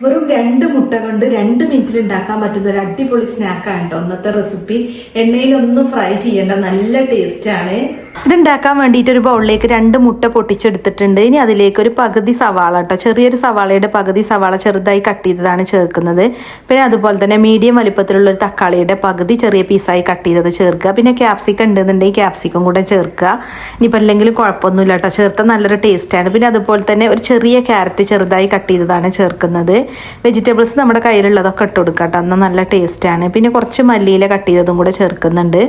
വെറും രണ്ട് മുട്ട കൊണ്ട് രണ്ട് മിനിറ്റിൽ ഉണ്ടാക്കാൻ പറ്റുന്ന ഒരു അടിപൊളി സ്നാക്കാണ് കേട്ടോ ഇന്നത്തെ റെസിപ്പി എണ്ണയിലൊന്നും ഫ്രൈ ചെയ്യേണ്ട നല്ല ടേസ്റ്റ് ആണ് ഇത് ഉണ്ടാക്കാൻ വേണ്ടിയിട്ട് ഒരു ബൗളിലേക്ക് രണ്ട് മുട്ട പൊട്ടിച്ചെടുത്തിട്ടുണ്ട്. ഇനി അതിലേക്ക് ഒരു പകുതി സവാള കേട്ടോ ചെറിയൊരു സവാളയുടെ പകുതി സവാള ചെറുതായി കട്ട് ചെയ്തതാണ് ചേർക്കുന്നത്. പിന്നെ അതുപോലെ തന്നെ മീഡിയം വലിപ്പത്തിലുള്ള ഒരു തക്കാളിയുടെ പകുതി ചെറിയ പീസായി കട്ട് ചെയ്തത് ചേർക്കുക. പിന്നെ ക്യാപ്സിക്കം ഉണ്ടെന്നുണ്ടെങ്കിൽ ക്യാപ്സിക്കം കൂടെ ചേർക്കുക. ഇനിയിപ്പോൾ അല്ലെങ്കിലും കുഴപ്പമൊന്നുമില്ല കേട്ടോ ചേർത്ത നല്ലൊരു ടേസ്റ്റാണ് പിന്നെ അതുപോലെ തന്നെ ഒരു ചെറിയ ക്യാരറ്റ് ചെറുതായി കട്ട് ചെയ്തതാണ് ചേർക്കുന്നത്. വെജിറ്റബിൾസ് നമ്മുടെ കയ്യിലുള്ളതൊക്കെ ഇട്ട് കൊടുക്കുക കേട്ടോ എന്നാൽ നല്ല ടേസ്റ്റാണ് പിന്നെ കുറച്ച് മല്ലിയില കട്ട് ചെയ്തതും കൂടെ ചേർക്കുന്നുണ്ട്.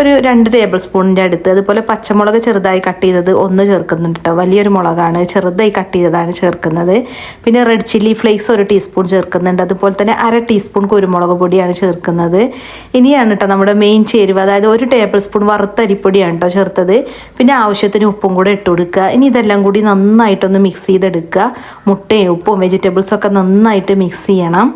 ഒരു രണ്ട് ടേബിൾ സ്പൂണിന്റെ അടുത്ത്. അതുപോലെ പച്ചമുളക് ചെറുതായി കട്ട് ചെയ്തത് ഒന്ന് ചേർക്കുന്നുണ്ട് കേട്ടോ വലിയൊരു മുളകാണ്. ചെറുതായി കട്ട് ചെയ്തതാണ് ചേർക്കുന്നത്. പിന്നെ റെഡ് ചില്ലി ഫ്ലേക്സ് ഒരു ടീസ്പൂൺ ചേർക്കുന്നുണ്ട്. അതുപോലെ തന്നെ അര ടീസ്പൂൺ കുരുമുളക് പൊടിയാണ് ചേർക്കുന്നത്. ഇനിയാണ് കേട്ടോ നമ്മുടെ മെയിൻ ചേരുവ. അതായത് ഒരു ടേബിൾ സ്പൂൺ വറുത്തരിപ്പൊടിയാണ് കേട്ടോ ചേർത്തത്. പിന്നെ ആവശ്യത്തിന് ഉപ്പും കൂടെ ഇട്ട് കൊടുക്കുക. ഇനി ഇതെല്ലാം കൂടി നന്നായിട്ടൊന്ന് മിക്സ് ചെയ്തെടുക്കുക. മുട്ടയും ഉപ്പും വെജിറ്റബിൾസും ഒക്കെ നന്നായിട്ട് മിക്സ് ചെയ്യണം.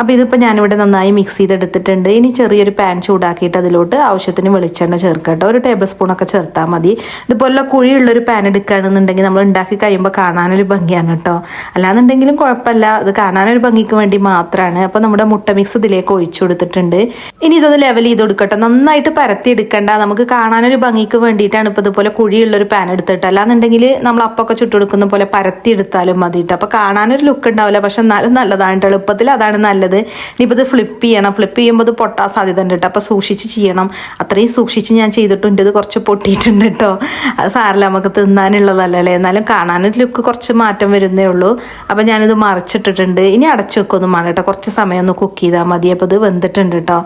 അപ്പോൾ ഇതിപ്പോൾ ഞാനിവിടെ നന്നായി മിക്സ് ചെയ്തെടുത്തിട്ടുണ്ട്. ഇനി ചെറിയൊരു പാൻ ചൂടാക്കിയിട്ട് അതിലോട്ട് ആവശ്യത്തിന് വെളിച്ചെണ്ണ ചേർക്കുക കേട്ടോ ഒരു ടേബിൾ സ്പൂണൊക്കെ ചേർത്താൽ മതി. ഇതുപോലെ കുഴിയുള്ളൊരു പാൻ എടുക്കുകയാണെന്നുണ്ടെങ്കിൽ നമ്മൾ ഉണ്ടാക്കി കഴിയുമ്പോൾ കാണാനൊരു ഭംഗിയാണ് കേട്ടോ. അല്ലാന്നുണ്ടെങ്കിലും കുഴപ്പമില്ല. ഇത് കാണാനൊരു ഭംഗിക്ക് വേണ്ടി മാത്രമാണ് അപ്പോൾ നമ്മുടെ മുട്ട മിക്സ് ഇതിലേക്ക് ഒഴിച്ചു കൊടുത്തിട്ടുണ്ട്. ഇനി ഇതൊന്ന് ലെവൽ ചെയ്ത് കൊടുക്കട്ടെ. നന്നായിട്ട് പരത്തി എടുക്കണ്ട. നമുക്ക് കാണാനൊരു ഭംഗിക്ക് വേണ്ടിയിട്ടാണ് ഇപ്പോൾ ഇതുപോലെ കുഴിയുള്ളൊരു പാൻ എടുത്തിട്ട്. അല്ലാന്നുണ്ടെങ്കിൽ നമ്മൾ അപ്പൊക്കെ ചുട്ടെടുക്കുന്ന പോലെ പരത്തി എടുത്താലും മതി കേട്ടോ. അപ്പോൾ കാണാനൊരു ലുക്ക് ഉണ്ടാവില്ല. പക്ഷെ എന്നാലും നല്ലതാണ് എളുപ്പത്തിൽ അതാണ് നല്ലത്. ഇനിയിപ്പോൾ ഇത് ഫ്ലിപ്പ് ചെയ്യണം. ഫ്ലിപ്പ് ചെയ്യുമ്പോൾ ഇത് പൊട്ടാൻ സാധ്യത ഉണ്ട് കേട്ടോ. അപ്പോൾ സൂക്ഷിച്ച് ചെയ്യണം. അത്രയും സൂക്ഷിച്ച് ഞാൻ ചെയ്തിട്ടുണ്ട്. ഇത് കുറച്ച് പൊട്ടിയിട്ടുണ്ട് കേട്ടോ അത് സാറില്ല നമുക്ക് തിന്നാനുള്ളതല്ലേ എന്നാലും കാണാനൊരു ലുക്ക് കുറച്ച് മാറ്റം വരുന്നേ ഉള്ളൂ. അപ്പോൾ ഞാനിത് മറിച്ചിട്ടിട്ടുണ്ട്. ഇനി അടച്ചു വെക്കൊന്നും വേണം കേട്ടോ കുറച്ച് സമയം ഒന്ന് കുക്ക് ചെയ്താൽ മതി. അപ്പോൾ ഇത് വെന്തിട്ടുണ്ട് കേട്ടോ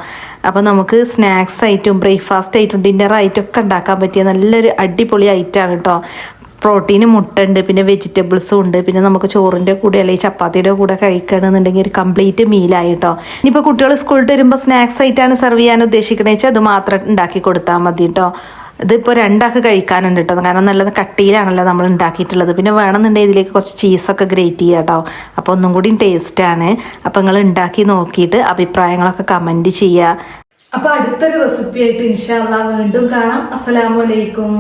അപ്പോൾ നമുക്ക് സ്നാക്സ് ആയിട്ടും ബ്രേക്ക്ഫാസ്റ്റ് ആയിട്ടും ഡിന്നർ ആയിട്ടും ഒക്കെ ഉണ്ടാക്കാൻ പറ്റിയ നല്ലൊരു അടിപൊളി ഐറ്റമാണ് കേട്ടോ പ്രോട്ടീന് മുട്ട ഉണ്ട് പിന്നെ വെജിറ്റബിൾസും ഉണ്ട്. പിന്നെ നമുക്ക് ചോറിന്റെ കൂടെ അല്ലെങ്കിൽ ചപ്പാത്തിയുടെ കൂടെ കഴിക്കണമെന്നുണ്ടെങ്കിൽ ഒരു കംപ്ലീറ്റ് മീലായി കേട്ടോ ഇനിയിപ്പോൾ കുട്ടികൾ സ്കൂളിൽ വരുമ്പോൾ സ്നാക്സ് ആയിട്ടാണ് സെർവ് ചെയ്യാൻ ഉദ്ദേശിക്കണേ വെച്ചാൽ അത് മാത്രം ഉണ്ടാക്കി കൊടുത്താൽ മതി കേട്ടോ ഇതിപ്പോൾ രണ്ടാൾക്ക് കഴിക്കാനുണ്ട് കേട്ടോ കാരണം നല്ല കട്ടിയിലാണല്ലോ നമ്മൾ ഉണ്ടാക്കിയിട്ടുള്ളത്. പിന്നെ വേണമെന്നുണ്ടെങ്കിൽ ഇതിലേക്ക് കുറച്ച് ചീസൊക്കെ ഗ്രേറ്റ് ചെയ്യുക കേട്ടോ അപ്പോൾ ഒന്നും കൂടി ടേസ്റ്റാണ് അപ്പോൾ നിങ്ങൾ ഉണ്ടാക്കി നോക്കിയിട്ട് അഭിപ്രായങ്ങളൊക്കെ കമന്റ് ചെയ്യുക അപ്പോൾ അടുത്തൊരു റെസിപ്പി ആയിട്ട് ഇൻഷാല്ല വീണ്ടും കാണാം. അസ്സലാമു അലൈക്കും.